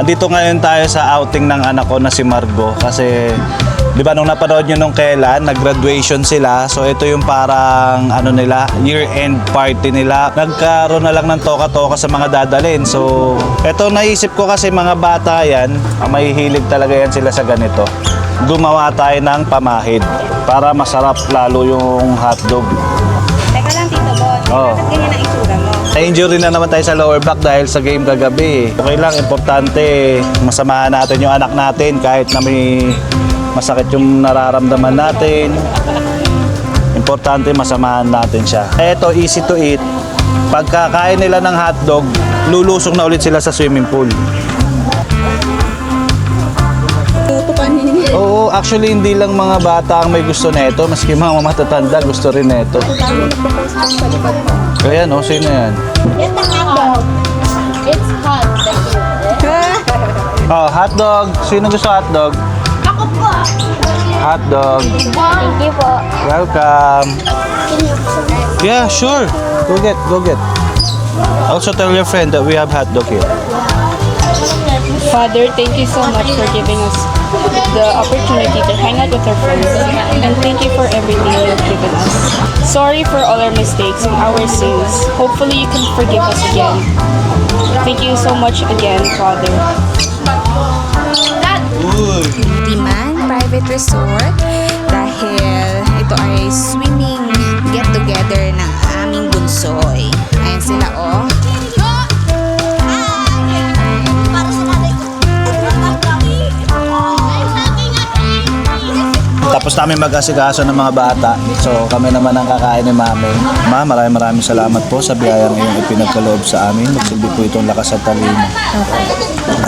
Andito ngayon tayo sa outing ng anak ko na si Margo kasi di ba nung napanood nyo nung kailan, nag-graduation sila. So ito yung parang ano nila, year-end party nila. Nagkaroon na lang ng toka-toka sa mga dadalhin. So ito naisip ko kasi mga bata yan, ang mahihilig talaga yan sila sa ganito. Gumawa tayo ng pamahid para masarap lalo yung hotdog. Mo? Na-injury na naman tayo sa lower back dahil sa game kagabi. Okay lang, importante masamahan natin yung anak natin kahit na may masakit yung nararamdaman natin. Importante masamahan natin siya. Eto, easy to eat. Pagkakain nila ng hotdog, lulusong na ulit sila sa swimming pool. Oo, actually hindi lang mga bata ang may gusto nito, maski mga matatanda gusto rin nito. Kaya no, sino yan? It's a hot dog. It's hot. Oh, hotdog. Sino gusto hotdog? Ako po. Hotdog. Thank you po. Welcome. Yeah, sure. Go get, go get. Also tell your friend that we have hotdog here. Father, thank you so much for giving us the opportunity to hang out with our friends. And thank you for everything you've given us. Sorry for all our mistakes and our sins. Hopefully, you can forgive us again. Thank you so much again, Father. Timan Private Resort dahil ito ay swimming Tapos namin mag-asikaso ng mga bata. So kami naman ang kakain ni Mami. Ma, maraming maraming salamat po sa biyayang iyong ipinagkaloob sa amin. Magsilbi po itong lakas at talino.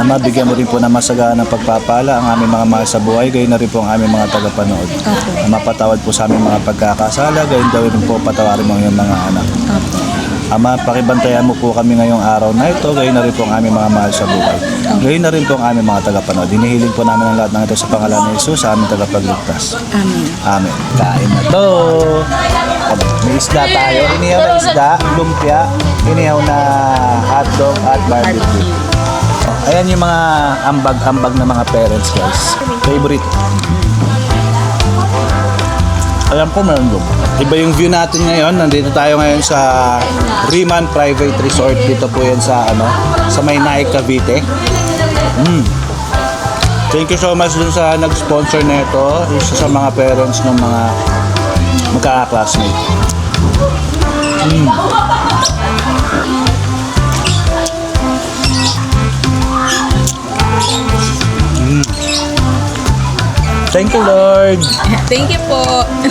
Ama, bigyan mo rin po ng masagaan ng pagpapala ang aming mga mahal sa buhay, gayon na rin po ang aming mga tagapanood. Ama, patawad po sa aming mga pagkakasala, gayon daw rin po patawarin mo ang iyong mga anak. Ama, pakibantayan mo po kami ngayong araw na ito, gayon na rin po ang aming mga mahal sa buhay. Gayon na rin po ang aming mga tagapanood. Hinihiling po namin ang lahat ng ito sa pangalan ni Jesus, sa aming tagapagligtas. Amen. Amen. Kain na to. May isda tayo. Inihaw na isda, lumpia, inihaw na hotdog at barbecue. Ayan yung mga ambag-ambag na mga parents guys. Favorite. Alam ko meron doon. Iba yung view natin ngayon. Nandito tayo ngayon sa Riman Private Resort. Dito po yan sa ano, sa Maynay, Cavite. Mm. Thank you so much dun sa nag-sponsor nito, isa sa mga parents ng mga magkaka-classmate. Mm. Mm. Thank you, Lord. Thank you po.